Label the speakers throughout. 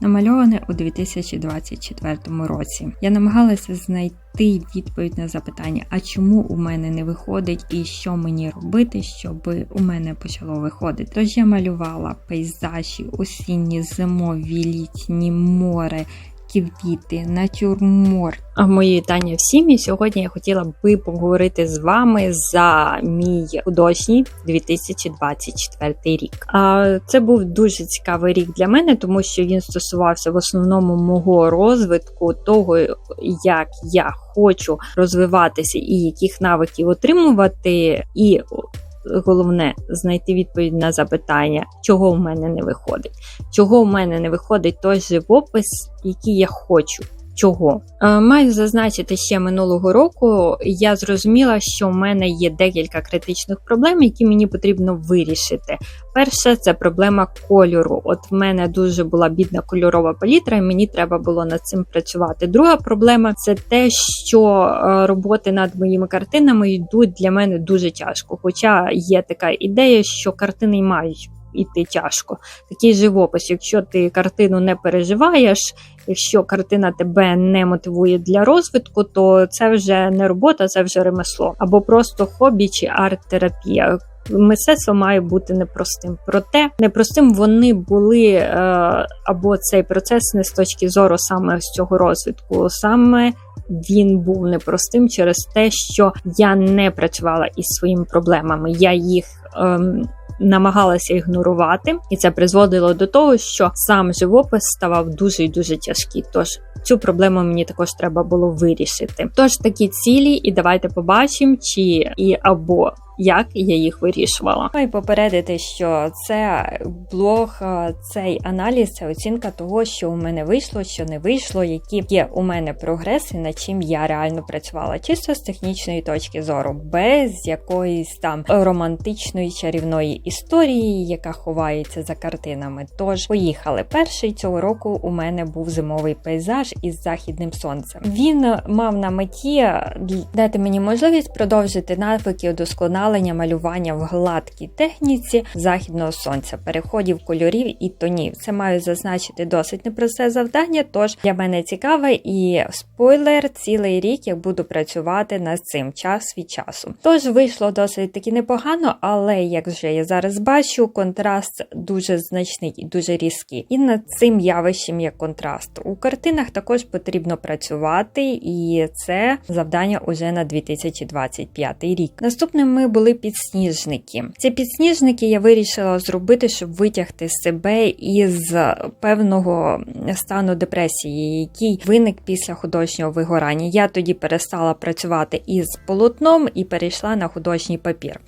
Speaker 1: намальоване у 2024 році. Я намагалася знайти відповідь на запитання, а чому у мене не виходить і що мені робити, щоб у мене почало виходити. Тож я малювала пейзажі, осінні, зимові, літні, море. Квіти, натюрморт. А мої вітання всім. І сьогодні я хотіла би поговорити з вами за мій художній 2024 рік. А це був дуже цікавий рік для мене, тому що він стосувався в основному мого розвитку, того як я хочу розвиватися і яких навиків отримувати, і головне знайти відповідь на запитання, чого в мене не виходить. Чого в мене не виходить той живопис, який я хочу. Чого Е, маю зазначити ще минулого року. Я зрозуміла, що в мене є декілька критичних проблем, які мені потрібно вирішити. Перше, це проблема кольору. От в мене дуже була бідна кольорова палітра, і мені треба було над цим працювати. Друга проблема це те, що е, роботи над моїми картинами йдуть для мене дуже тяжко. Хоча є така ідея, що картини мають іти тяжко. Такий живопис, якщо ти картину не переживаєш, якщо картина тебе не мотивує для розвитку, то це вже не робота, це вже ремесло або просто хобі чи арт-терапія. Мистецтво має бути непростим. Проте непростим вони були е, або цей процес не з точки зору саме з цього розвитку, саме він був непростим через те, що я не працювала із своїми проблемами. Я їх. Ем, намагалася ігнорувати, і це призводило до того, що сам живопис ставав дуже і дуже тяжкий. Тож цю проблему мені також треба було вирішити. Тож такі цілі, і давайте побачимо, чи і або як я їх вирішувала. Ну і попередити, що це блог, цей аналіз, це оцінка того, що у мене вийшло, що не вийшло, які є у мене прогреси, над чим я реально працювала, чисто з технічної точки зору, без якоїсь там романтичної чарівної історії, яка ховається за картинами. Тож поїхали. Перший цього року у мене був зимовий пейзаж із західним сонцем. Він мав на меті дати мені можливість продовжити навики удосконалення малювання в гладкій техніці західного сонця, переходів кольорів і тонів. Це маю зазначити досить непросте завдання, тож для мене цікаве і спойлер, цілий рік я буду працювати над цим час від часу. Тож вийшло досить таки непогано, але як вже я зараз бачу, контраст дуже значний і дуже різкий. І над цим явищем є контраст. У картинах також потрібно працювати, і це завдання уже на 2025 рік. Наступним ми були підсніжники. Ці підсніжники я вирішила зробити, щоб витягти себе із певного стану депресії, який виник після художнього вигорання. Я тоді перестала працювати із полотном і перейшла на художній папір.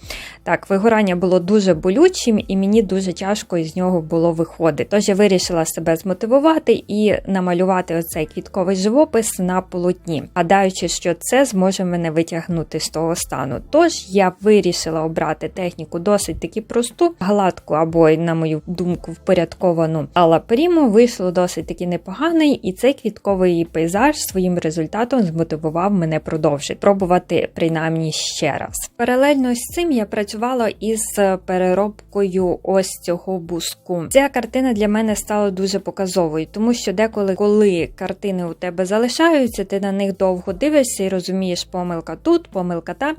Speaker 1: Так, вигорання було дуже болючим, і мені дуже тяжко із нього було виходити. Тож я вирішила себе змотивувати і намалювати оцей квітковий живопис на полотні, гадаючи, що це зможе мене витягнути з того стану. Тож я вирішила обрати техніку досить таки просту, гладку або, на мою думку, впорядковану алаперіму. Вийшло досить таки непоганий, і цей квітковий пейзаж своїм результатом змотивував мене продовжити пробувати принаймні ще раз. Паралельно з цим я працювала із переробкою ось цього буску. Ця картина для мене стала дуже показовою, тому що деколи, коли картини у тебе залишаються, ти на них довго дивишся і розумієш, помилка тут, помилка та.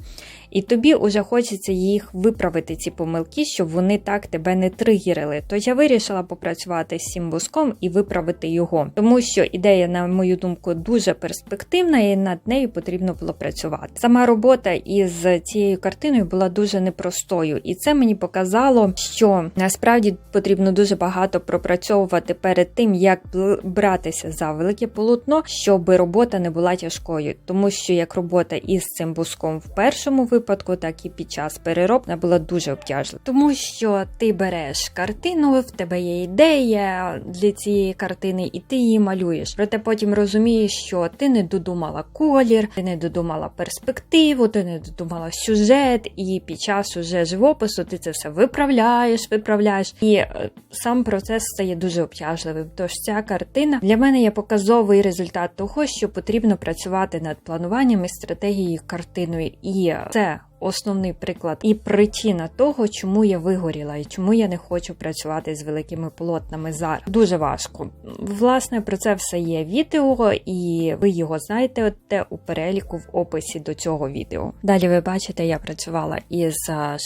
Speaker 1: І тобі вже хочеться їх виправити, ці помилки, щоб вони так тебе не тригерили. Тож я вирішила попрацювати з цим воском і виправити його, тому що ідея, на мою думку, дуже перспективна, і над нею потрібно було працювати. Сама робота із цією картиною була дуже непростою, і це мені показало, що насправді потрібно дуже багато пропрацьовувати перед тим, як братися за велике полотно, щоб робота не була тяжкою, тому що як робота із цим буском в першому випадку, так і під час переробна була дуже обтяжлива. Тому що ти береш картину, в тебе є ідея для цієї картини, і ти її малюєш. Проте потім розумієш, що ти не додумала колір, ти не додумала перспективу, ти не додумала сюжет, і під час уже живопису ти це все виправляєш, виправляєш. І е, сам процес стає дуже обтяжливим. Тож ця картина для мене є показовий результат того, що потрібно працювати над плануванням і стратегією картиною. І це Yeah. Основний приклад і причина того, чому я вигоріла і чому я не хочу працювати з великими полотнами зараз. Дуже важко. Власне, про це все є відео, і ви його знайдете у переліку в описі до цього відео. Далі ви бачите, я працювала із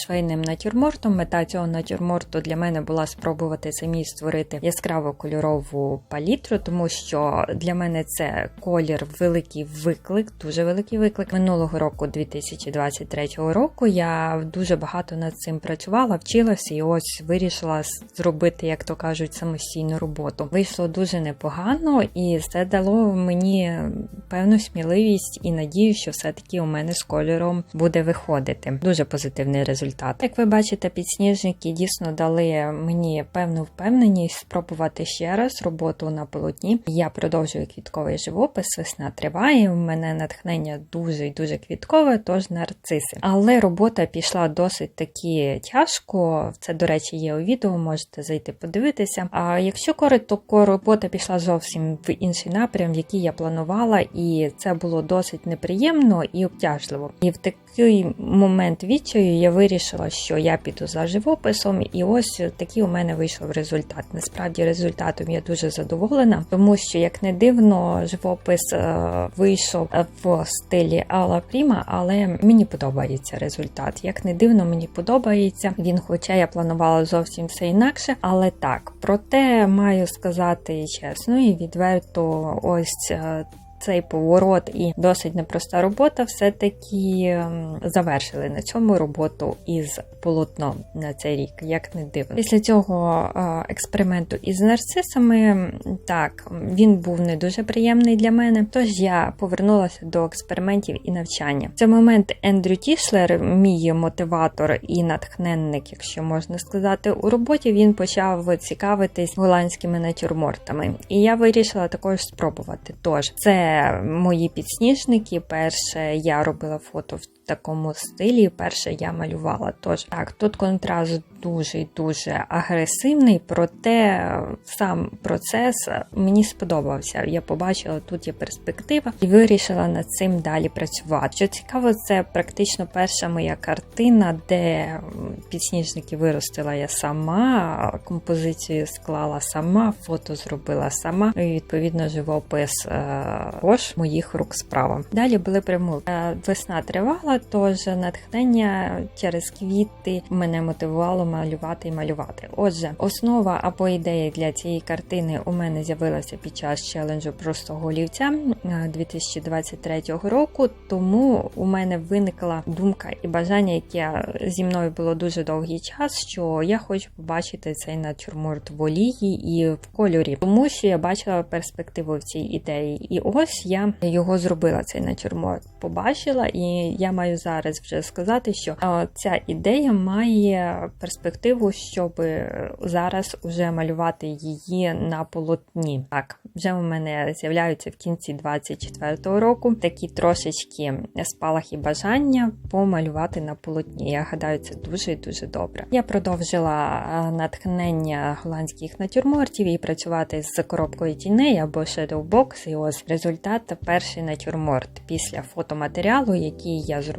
Speaker 1: швейним натюрмортом. Мета цього натюрморту для мене була спробувати самі створити яскраво кольорову палітру, тому що для мене це колір великий виклик, дуже великий виклик. Минулого року, 2023 року, я дуже багато над цим працювала, вчилася і ось вирішила зробити, як то кажуть, самостійну роботу. Вийшло дуже непогано, і це дало мені певну сміливість і надію, що все-таки у мене з кольором буде виходити. Дуже позитивний результат. Як ви бачите, підсніжники дійсно дали мені певну впевненість спробувати ще раз роботу на полотні. Я продовжую квітковий живопис, весна триває. У мене натхнення дуже і дуже квіткове, тож нарциси. Але робота пішла досить таки тяжко. Це, до речі, є у відео, можете зайти подивитися. А якщо коротко, то робота пішла зовсім в інший напрям, який я планувала, і це було досить неприємно і обтяжливо. І в такий момент відчаю я вирішила, що я піду за живописом, і ось такий у мене вийшов результат. Насправді результатом я дуже задоволена, тому що, як не дивно, живопис е, вийшов в стилі Алла Пріма, але мені подобається результат. Як не дивно, мені подобається він, хоча я планувала зовсім все інакше, але так. Проте маю сказати чесно і відверто, ось. Цей поворот і досить непроста робота все-таки ем, завершили на цьому роботу із полотном на цей рік, як не дивно. Після цього е, експерименту із нарцисами, так, він був не дуже приємний для мене. Тож я повернулася до експериментів і навчання. В цей момент Ендрю Тішлер, мій мотиватор і натхненник, якщо можна сказати, у роботі він почав цікавитись голландськими натюрмортами. І я вирішила також спробувати. Тож це мої підсніжники. Перше я робила фото в такому стилі. Перше я малювала. Тож так, тут контраст дуже дуже агресивний, проте сам процес мені сподобався. Я побачила, тут є перспектива і вирішила над цим далі працювати. Що цікаво, це практично перша моя картина, де підсніжники виростила я сама, композицію склала сама, фото зробила сама. Ну, І відповідно живопис також моїх рук справа. Далі були примовки. Весна тривала, тож натхнення через квіти мене мотивувало малювати і малювати. Отже, основа або ідея для цієї картини у мене з'явилася під час челенджу простого олівця 2023 року. Тому у мене виникла думка і бажання, яке зі мною було дуже довгий час, що я хочу побачити цей натюрморт в олії і в кольорі, тому що я бачила перспективу в цій ідеї. І ось я його зробила. Цей натюрморт побачила, і я маю зараз вже сказати, що ця ідея має перспективу, щоб зараз уже малювати її на полотні. Так, вже у мене з'являються в кінці 24-го року такі трошечки спалахи бажання помалювати на полотні. Я гадаю, це дуже і дуже добре. Я продовжила натхнення голландських натюрмортів і працювати з коробкою тіней або Shadowbox. І ось результат перший натюрморт після фотоматеріалу, який я зробила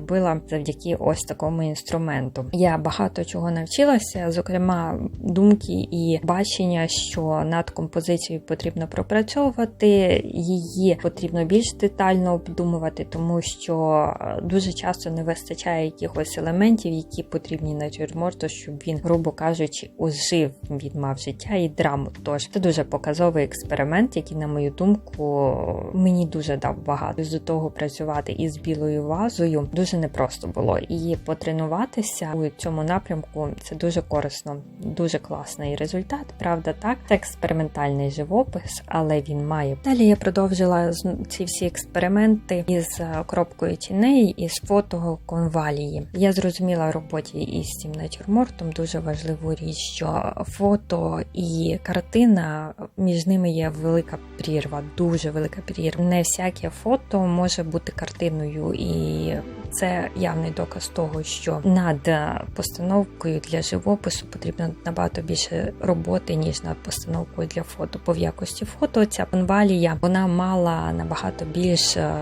Speaker 1: завдяки ось такому інструменту. Я багато чого навчилася, зокрема, думки і бачення, що над композицією потрібно пропрацьовувати, її потрібно більш детально обдумувати, тому що дуже часто не вистачає якихось елементів, які потрібні натюрморту, щоб він, грубо кажучи, ожив, він мав життя і драму. Тож це дуже показовий експеримент, який, на мою думку, мені дуже дав багато. З того працювати із білою вазою дуже непросто було. І потренуватися у цьому напрямку це дуже корисно, дуже класний результат. Правда, так це експериментальний живопис, але він має. Далі я продовжила ці всі експерименти із кропкою тіней із фото конвалії. Я зрозуміла в роботі із цим натюрмортом дуже важливу річ, що фото і картина між ними є велика прірва, дуже велика прірва. Не всяке фото може бути картиною, і це явний доказ того, що над е, постановкою для живопису потрібно набагато більше роботи ніж над постановкою для фото. Бо в якості фото ця панвалія вона мала набагато більше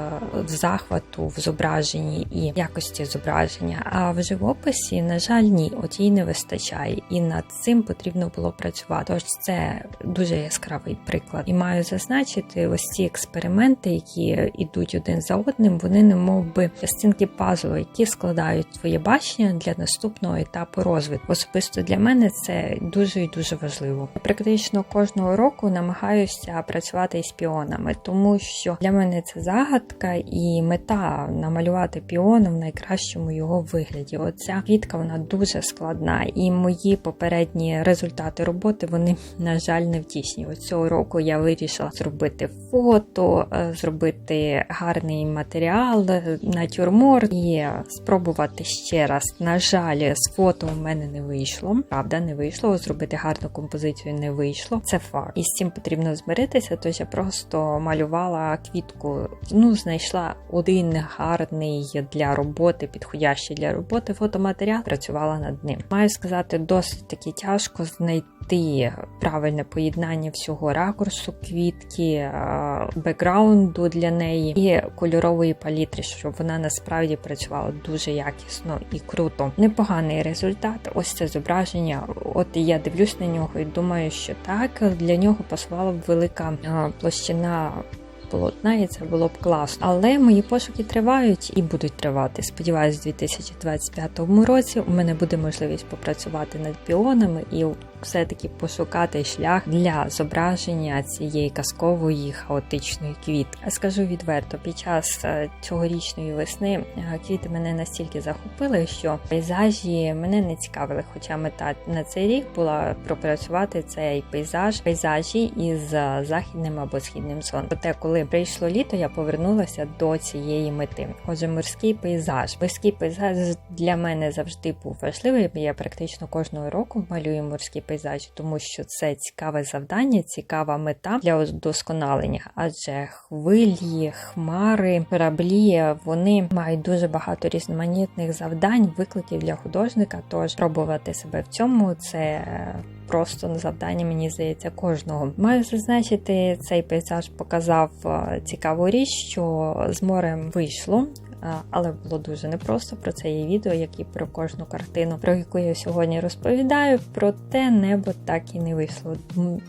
Speaker 1: захвату в зображенні і якості зображення. А в живописі, на жаль, ні, от їй не вистачає, і над цим потрібно було працювати. Тож це дуже яскравий приклад. І маю зазначити ось ці експерименти, які йдуть один за одним, вони не мов би частинки пазлу, які складають твоє бачення для наступного етапу розвитку. Особисто для мене це дуже і дуже важливо. Практично кожного року намагаюся працювати із піонами, тому що для мене це загадка і мета намалювати піон в найкращому його вигляді. Оця квітка вона дуже складна, і мої попередні результати роботи вони на жаль не втішні. Ось цього року я вирішила зробити фото, е, зробити гарний матеріал, е, натюрморт і спробувати ще раз. На жаль, з фото у мене не вийшло. Правда, не вийшло. Зробити гарну композицію не вийшло. Це факт. І з цим потрібно змиритися. Тож я просто малювала квітку. Ну, знайшла один гарний для роботи, підходящий для роботи фотоматеріал. Працювала над ним. Маю сказати, досить таки тяжко знайти правильне поєднання всього ракурсу квітки, бекграунду для неї і кольорової палітри, щоб вона насправді працювала дуже якісно і круто. Непоганий результат. Ось це зображення. От я дивлюсь на нього і думаю, що так для нього пасувала б велика площина полотна, і це було б класно. Але мої пошуки тривають і будуть тривати. Сподіваюсь, у 2025 році у мене буде можливість попрацювати над піонами і все-таки пошукати шлях для зображення цієї казкової хаотичної квітки. Скажу відверто, під час е, цьогорічної весни е, квіти мене настільки захопили, що пейзажі мене не цікавили. Хоча мета на цей рік була пропрацювати цей пейзаж, пейзажі із е, західним або східним сонцем. Проте, коли прийшло літо, я повернулася до цієї мети. Отже, морський пейзаж. Морський пейзаж для мене завжди був важливий. Я практично кожного року малюю морські пейзажі пейзажі, тому що це цікаве завдання, цікава мета для удосконалення, адже хвилі, хмари, кораблі вони мають дуже багато різноманітних завдань, викликів для художника. Тож пробувати себе в цьому це. Просто завдання, мені здається, кожного. Маю зазначити, цей пейзаж показав е, цікаву річ, що з морем вийшло але було дуже непросто. Про це є відео, як і про кожну картину, про яку я сьогодні розповідаю. Проте небо так і не вийшло.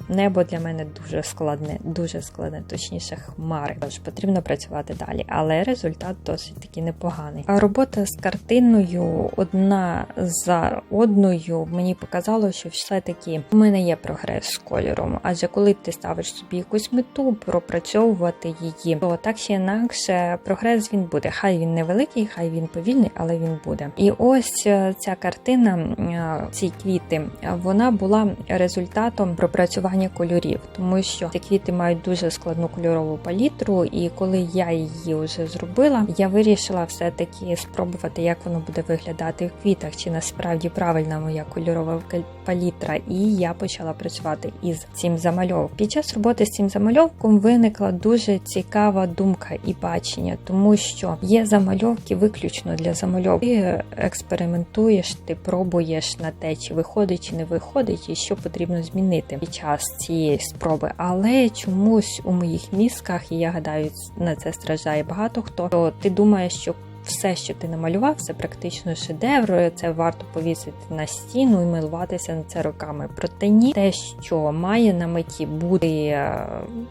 Speaker 1: Небо для мене дуже складне, дуже складне, точніше, хмари. Тож потрібно працювати далі, але результат досить таки непоганий. А робота з картиною одна за одною мені показало, що все-таки у мене є прогрес з кольором. Адже коли ти ставиш собі якусь мету, пропрацьовувати її, то так чи інакше прогрес він буде. Хай він невеликий, хай він повільний, але він буде. І ось е, ця картина, е, ці квіти, вона була результатом пропрацювання кольорів, тому що ці квіти мають дуже складну кольорову палітру, і коли я її вже зробила, я вирішила все-таки спробувати, як воно буде виглядати в квітах, чи насправді правильна моя кольорова палітра. І я почала працювати із цим замальовком. Під час роботи з цим замальовком виникла дуже цікава думка і бачення, тому що є замальовки виключно для замальовки. Ти експериментуєш, ти пробуєш на те, чи виходить, чи не виходить, і що потрібно змінити під час цієї спроби. Але чомусь у моїх мізках, і я гадаю, на це страждає багато хто, то ти думаєш, що все, що ти намалював, це практично шедевр. Це варто повісити на стіну і милуватися на це роками. Проте ні, те, що має на меті бути е,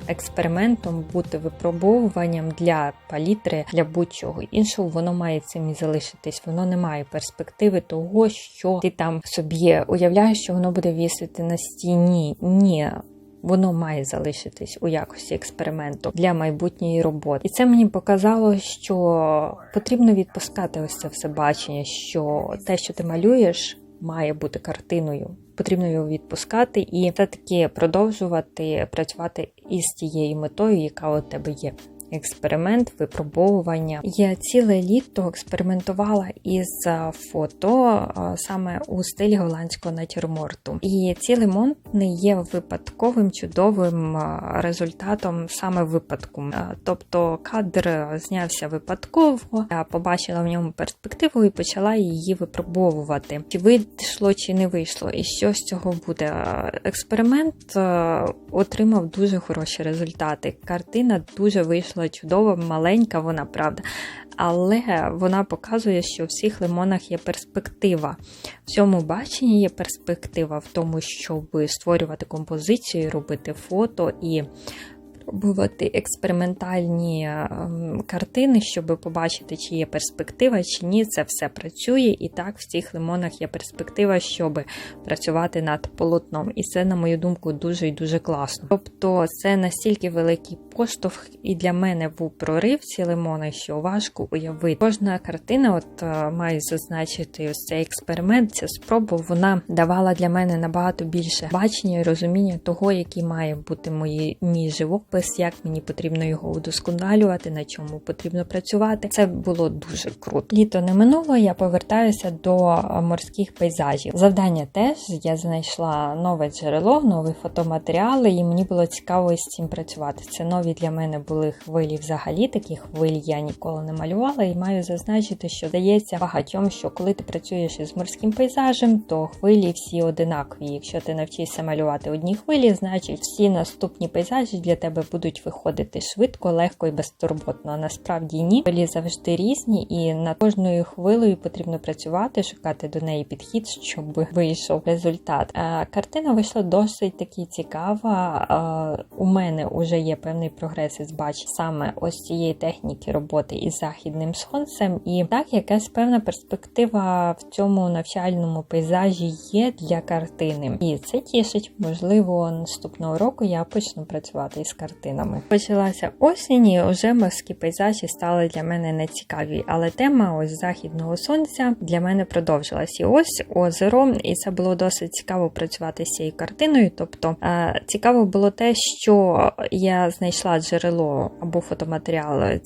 Speaker 1: експериментом, бути випробовуванням для палітри, для будь-чого іншого, воно має цим і залишитись. Воно не має перспективи того, що ти там собі уявляєш, що воно буде вісити на стіні. Ні воно має залишитись у якості експерименту для майбутньої роботи. І це мені показало, що потрібно відпускати ось це все бачення, що те, що ти малюєш, має бути картиною. Потрібно його відпускати і все таки продовжувати працювати із тією метою, яка у тебе є. Експеримент, випробовування. Я ціле літо експериментувала із е, фото е, саме у стилі голландського натюрморту. І ці лимон не є випадковим чудовим е, результатом саме випадку. Тобто кадр знявся випадково, я побачила в ньому перспективу і почала її випробовувати. Чи вийшло, чи не вийшло, і що з цього буде. Експеримент отримав дуже хороші результати. Картина дуже вийшла чудова, маленька, вона правда. Але вона показує, що в всіх лимонах є перспектива. В цьому баченні є перспектива в тому, щоб створювати композицію, робити фото і пробувати експериментальні ем, картини, щоб побачити, чи є перспектива, чи ні. Це все працює. І так в цих лимонах є перспектива, щоб працювати над полотном. І це, на мою думку, дуже і дуже класно. Тобто, це настільки великий поштовх, і для мене був прорив ці лимони, що важко уявити. Кожна картина, от е, маю зазначити, ось цей експеримент, ця спроба, вона давала для мене набагато більше бачення і розуміння того, який має бути мої мій живопис як мені потрібно його удосконалювати, на чому потрібно працювати. Це було дуже круто. Літо не минуло. Я повертаюся до морських пейзажів. Завдання теж я знайшла нове джерело, нові фотоматеріали, і мені було цікаво із цим працювати. Це нові для мене були хвилі взагалі. Такі хвилі я ніколи не малювала, і маю зазначити, що здається багатьом, що коли ти працюєш із морським пейзажем, то хвилі всі одинакові. Якщо ти навчишся малювати одні хвилі, значить всі наступні пейзажі для тебе будуть виходити швидко, легко і безтурботно. А насправді ні. Хвилі завжди різні, і над кожною хвилею потрібно працювати, шукати до неї підхід, щоб вийшов результат. Картина вийшла досить таки цікава. У мене вже є певний прогрес із бач саме ось цієї техніки роботи із західним сонцем, і так якась певна перспектива в цьому навчальному пейзажі є для картини. І це тішить, можливо, наступного року я почну працювати із картинами. Почалася осінь, і вже морські пейзажі стали для мене нецікаві, але тема ось західного сонця для мене продовжилась. І ось озеро, і це було досить цікаво працювати з цією картиною. Тобто цікаво було те, що я знайшла джерело або фотоматеріал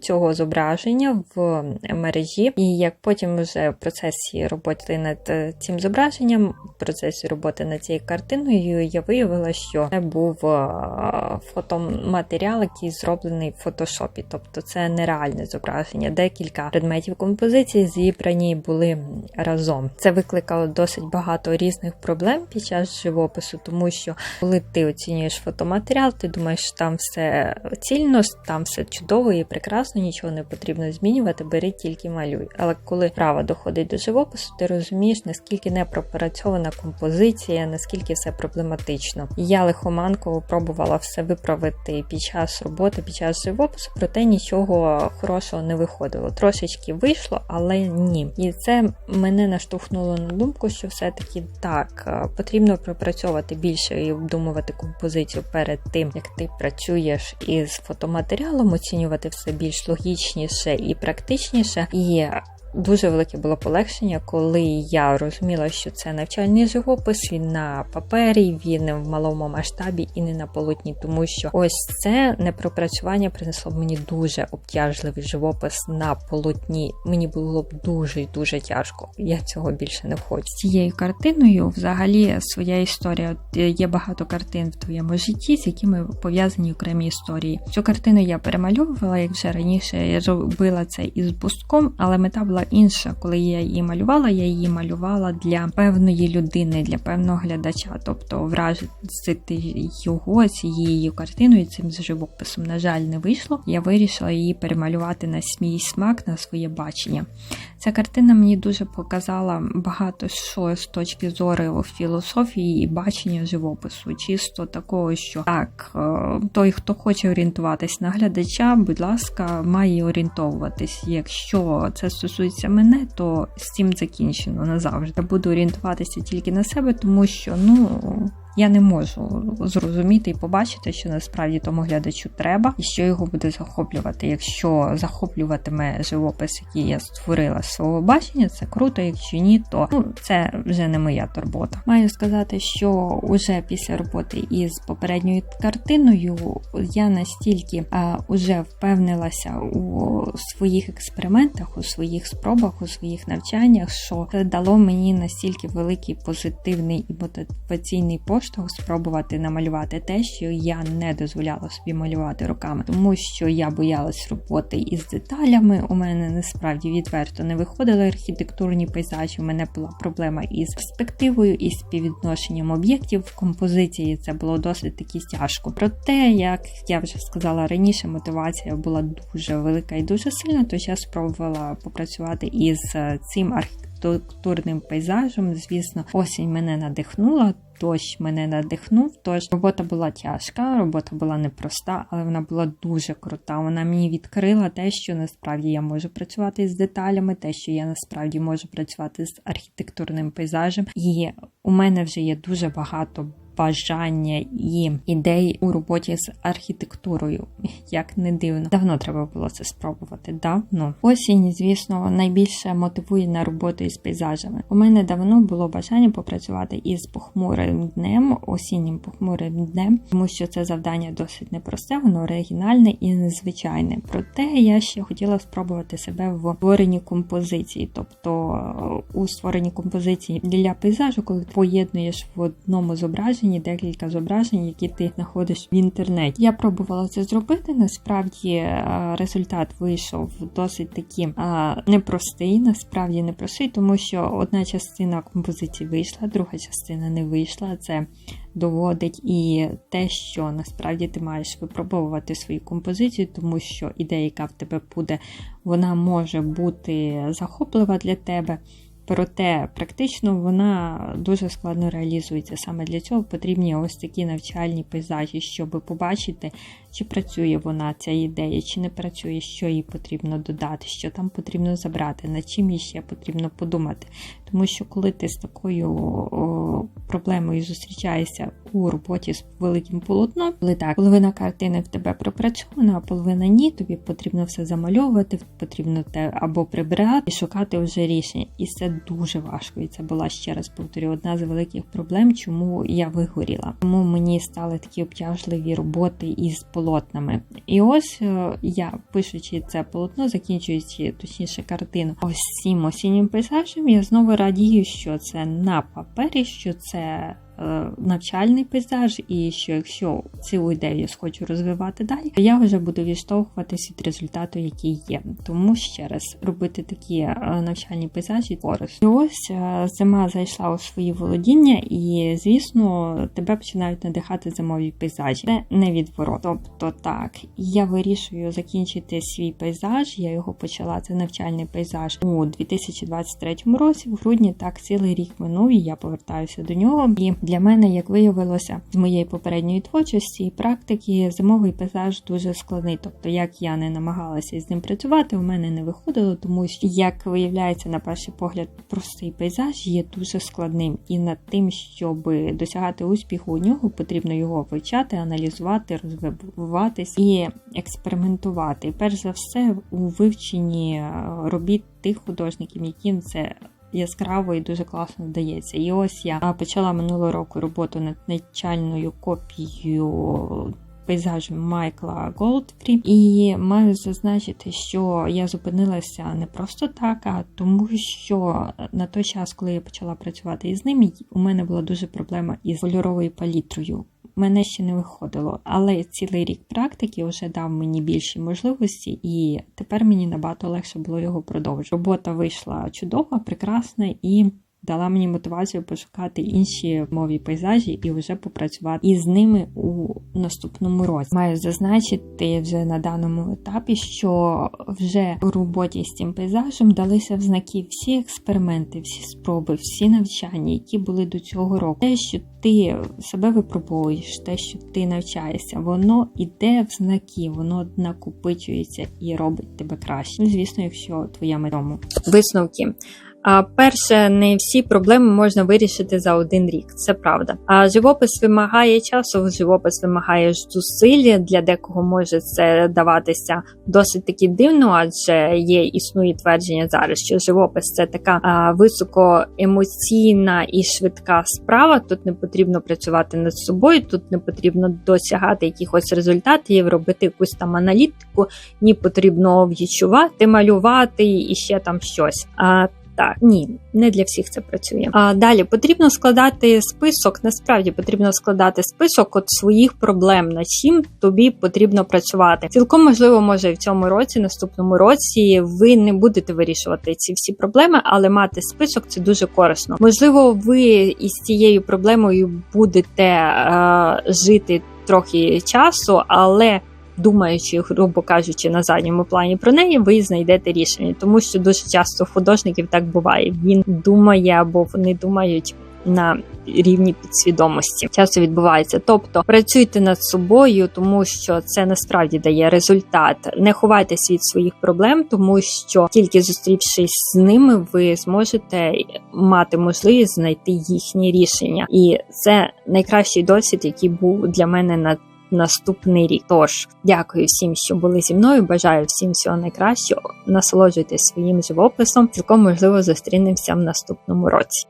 Speaker 1: цього зображення в мережі, і як потім вже в процесі роботи над е, цим зображенням, в процесі роботи над цією картиною, я виявила, що це був фотоматеріал, який зроблений в фотошопі, тобто це нереальне зображення. Декілька предметів композиції зібрані були разом. Це викликало досить багато різних проблем під час живопису, тому що коли ти оцінюєш фотоматеріал, ти думаєш, що там все цільно, там все чудово і прекрасно, нічого не потрібно змінювати, бери тільки малюй. Але коли справа доходить до живопису, ти розумієш, наскільки не пропрацьована композиція, наскільки все проблематично. Я лихоманково пробувала все виправити під час роботи, під час живопису, проте нічого хорошого не виходило. Трошечки вийшло, але ні. І це мене наштовхнуло на думку, що все-таки так е, потрібно пропрацьовувати більше і обдумувати композицію перед тим, як ти працюєш із фотоматеріалом, оцінювати все більш логічніше і практичніше. І Дуже велике було полегшення, коли я розуміла, що це навчальний живопис, він на папері, він в малому масштабі і не на полотні, тому що ось це непропрацювання принесло мені дуже обтяжливий живопис на полотні. Мені було б дуже дуже тяжко. Я цього більше не хочу. З цією картиною, взагалі, своя історія. Є багато картин в твоєму житті, з якими пов'язані окремі історії. Цю картину я перемальовувала, як вже раніше я робила це із бустком, але мета була інша. Коли я її малювала, я її малювала для певної людини, для певного глядача, тобто вразити його цією картиною, цим живописом, на жаль, не вийшло. Я вирішила її перемалювати на свій смак, на своє бачення. Ця картина мені дуже показала багато що з точки зору філософії і бачення живопису, чисто такого, що так, е, той, хто хоче орієнтуватись на глядача, будь ласка, має орієнтовуватись. Якщо це стосується стосується мене, то з цим закінчено назавжди. Буду орієнтуватися тільки на себе, тому що ну я не можу зрозуміти і побачити, що насправді тому глядачу треба і що його буде захоплювати. Якщо захоплюватиме живопис, який я створила з свого бачення, це круто. Якщо ні, то ну це вже не моя турбота. Маю сказати, що уже після роботи із попередньою картиною я настільки а, уже впевнилася у своїх експериментах, у своїх спробах, у своїх навчаннях, що це дало мені настільки великий позитивний і мотиваційний поштовх спробувати намалювати те, що я не дозволяла собі малювати руками, тому що я боялась роботи із деталями. У мене насправді відверто не виходили архітектурні пейзажі. У мене була проблема із перспективою і співвідношенням об'єктів в композиції. Це було досить таки тяжко. Проте, як я вже сказала раніше, мотивація була дуже велика і дуже сильна. То я спробувала попрацювати із цим архітектурним пейзажем. Звісно, осінь мене надихнула. Дощ мене надихнув, тож робота була тяжка, робота була непроста, але вона була дуже крута. Вона мені відкрила те, що насправді я можу працювати з деталями, те, що я насправді можу працювати з архітектурним пейзажем. І у мене вже є дуже багато бажання і ідей у роботі з архітектурою. Як не дивно, давно треба було це спробувати. Давно осінь, звісно, найбільше мотивує на роботу із пейзажами. У мене давно було бажання попрацювати із похмурим днем, осіннім похмурим днем, тому що це завдання досить непросте, воно оригінальне і незвичайне. Проте я ще хотіла спробувати себе в створенні композиції, тобто у створенні композиції для пейзажу, коли ти поєднуєш в одному зображенні декілька зображень, які ти знаходиш в інтернеті. Я пробувала це зробити. Насправді е, результат вийшов досить таки е, непростий, насправді непростий, тому що одна частина композиції вийшла, друга частина не вийшла. Це доводить і те, що насправді ти маєш випробовувати свою композицію, тому що ідея, яка в тебе буде, вона може бути захоплива для тебе. Проте практично вона дуже складно реалізується. Саме для цього потрібні ось такі навчальні пейзажі, щоб побачити, чи працює вона ця ідея, чи не працює, що їй потрібно додати, що там потрібно забрати, над чим їй ще потрібно подумати. Тому що коли ти з такою о, проблемою зустрічаєшся у роботі з великим полотном, коли так, половина картини в тебе пропрацьована, а половина ні, тобі потрібно все замальовувати, потрібно те або прибирати і шукати вже рішення. І це дуже важко. І це була ще раз повторю, одна з великих проблем, чому я вигоріла. Тому мені стали такі обтяжливі роботи із полотнами. І ось е, я, пишучи це полотно, закінчуючи точніше картину, ось цим осіннім пейзажем, я знову радію, що це на папері, що це навчальний пейзаж, і що якщо цю ідею я розвивати далі, то я вже буду відштовхуватись від результату, який є. Тому ще раз робити такі е, навчальні пейзажі корисно. Ось е, зима зайшла у свої володіння, і звісно, тебе починають надихати зимові пейзажі. Це не відворот. Тобто так, я вирішую закінчити свій пейзаж. Я його почала. Це навчальний пейзаж у 2023 році. В грудні так цілий рік минув, і я повертаюся до нього. І для мене, як виявилося, з моєї попередньої творчості і практики, зимовий пейзаж дуже складний. Тобто, як я не намагалася з ним працювати, у мене не виходило, тому що, як виявляється, на перший погляд, простий пейзаж є дуже складним. І над тим, щоб досягати успіху у нього, потрібно його вивчати, аналізувати, розвиватись і експериментувати. Перш за все, у вивченні е, робіт тих художників, яким це яскраво і дуже класно вдається. І ось я почала минулого року роботу над начальною копією. Пейзажем Майкла Голдфрі, і маю зазначити, що я зупинилася не просто так, а тому, що на той час, коли я почала працювати із ним, у мене була дуже проблема із кольоровою палітрою мене ще не виходило, але цілий рік практики вже дав мені більші можливості, і тепер мені набагато легше було його продовжувати. Робота вийшла чудова, прекрасна і дала мені мотивацію пошукати інші мові пейзажі і вже попрацювати із ними у наступному році. Маю зазначити вже на даному етапі, що вже у роботі з цим пейзажем далися в знаки всі експерименти, всі спроби, всі навчання, які були до цього року. Те, що ти себе випробовуєш, те, що ти навчаєшся, воно іде в знаки, воно накопичується і робить тебе краще. Ну, звісно, якщо твоя метому. Висновки. Перше, не всі проблеми можна вирішити за один рік. Це правда. А живопис вимагає часу, живопис вимагає зусиль. Для декого може це даватися досить таки дивно, адже є існує твердження зараз, що живопис це така а, високоемоційна і швидка справа. Тут не потрібно працювати над собою, тут не потрібно досягати якихось результатів, робити якусь там аналітику, ні потрібно відчувати, малювати і ще там щось. А так, ні, не для всіх це працює. А далі потрібно складати список. Насправді потрібно складати список от своїх проблем, над чим тобі потрібно працювати. Цілком можливо, може в цьому році, наступному році, ви не будете вирішувати ці всі проблеми, але мати список це дуже корисно. Можливо, ви із цією проблемою будете е, жити трохи часу, але думаючи, грубо кажучи, на задньому плані про неї, ви знайдете рішення, тому що дуже часто у художників так буває. Він думає або вони думають. На рівні підсвідомості часто відбувається. Тобто працюйте над собою, тому що це насправді дає результат. Не ховайтесь від своїх проблем, тому що тільки зустрівшись з ними, ви зможете мати можливість знайти їхні рішення, і це найкращий досвід, який був для мене на наступний рік. Тож дякую всім, що були зі мною. Бажаю всім всього найкращого. Насолоджуйтесь своїм живописом. Цілком можливо зустрінемося в наступному році.